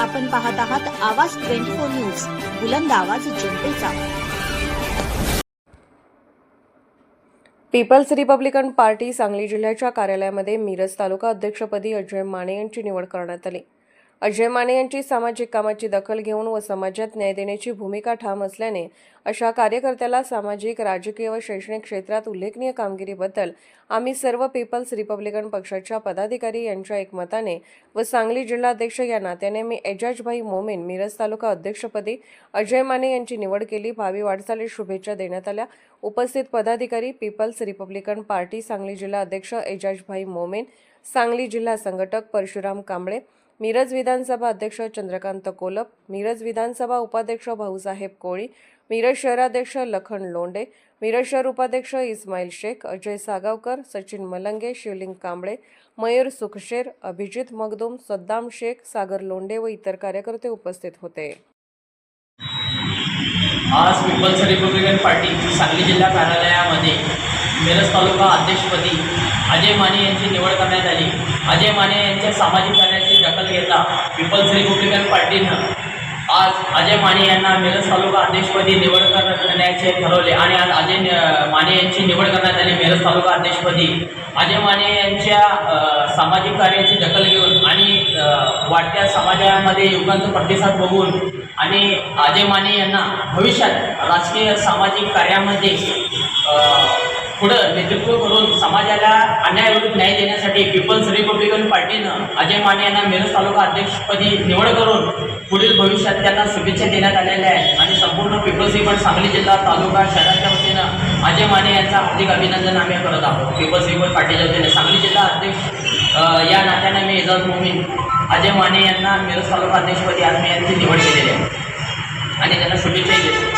आपण पाहत आहात आवाज ट्वेंटी फोर न्यूज. बुलंद आवाज जनतेचा. पीपल्स रिपब्लिकन पार्टी सांगली जिल्ह्याच्या कार्यालयामध्ये मिरज तालुका अध्यक्षपदी अजय माने यांची निवड करण्यात आली. अजय माने यांची सामाजिक कामाची दखल घेऊन व समाजात न्याय देण्याची भूमिका ठाम असल्याने अशा कार्यकर्त्याला सामाजिक राजकीय व शैक्षणिक क्षेत्रात उल्लेखनीय कामगिरीबद्दल आम्ही सर्व पीपल्स रिपब्लिकन पक्षाच्या पदाधिकारी यांच्या एकमताने व सांगली जिल्हाध्यक्ष या नात्याने मी एजाजभाई मोमेन मिरज तालुका अध्यक्षपदी अजय माने यांची निवड केली. भावी वाटचालीस शुभेच्छा देण्यात आल्या. उपस्थित पदाधिकारी पीपल्स रिपब्लिकन पार्टी सांगली जिल्हा अध्यक्ष एजाजभाई मोमेन सांगली जिल्हा संघटक परशुराम कांबळे मिरज विधानसभा अध्यक्ष चंद्रकांत कोलप मिरज विधानसभा उपाध्यक्ष भाऊसाहेब कोळी मिरज शहराध्यक्ष लखन लोंडे मिरज शहर उपाध्यक्ष इस्माईल शेख अजय सागावकर सचिन मलंगे शिवलिंग कांबळे मयूर सुखशेर अभिजित मगदूम सद्दाम शेख सागर लोंडे व इतर कार्यकर्ते उपस्थित होते. आज पीपल्स रिपब्लिकन पार्टी सांगली जिल्हा कार्यालयामध्ये मिरज तालुका अध्यक्षपदी अजय माने यांची निवड करण्यात आली. अजय माने यांच्या सामाजिक कार्याची दखल घेता पीपल्स रिपब्लिकन पार्टीनं आज अजय माने यांना मिरज तालुका अध्यक्षपदी निवड करण्याचे ठरवले आणि आज अजय माने यांची निवड करण्यात आली मिरज तालुका अध्यक्षपदी. अजय माने यांच्या सामाजिक कार्याची दखल घेऊन आणि वाढत्या समाजामध्ये युवकांचा प्रतिसाद बघून आणि अजय माने यांना भविष्यात राजकीय सामाजिक कार्यामध्ये पुढं नेतृत्व करून समाजाला अन्यायविरुद्ध न्याय देण्यासाठी पीपल्स रिपब्लिकन पार्टीनं अजय माने यांना मिरज तालुका अध्यक्षपदी निवड करून पुढील भविष्यात त्यांना शुभेच्छा देण्यात आलेल्या आहेत. आणि संपूर्ण पीपल्स रिपब्लिक सांगली जिल्हा तालुका शहराच्या वतीनं अजय माने यांचं हार्दिक अभिनंदन आम्ही करत आहोत. पीपल्स रिपब्लिक पार्टीच्या वतीने सांगली जिल्हा अध्यक्ष या नात्याने मी एजाज मोमीन अजय माने यांना मिरज तालुका अध्यक्षपदी आज मी यांची निवड केलेली आहे. आणि त्यांना शुभेच्छाही देतो.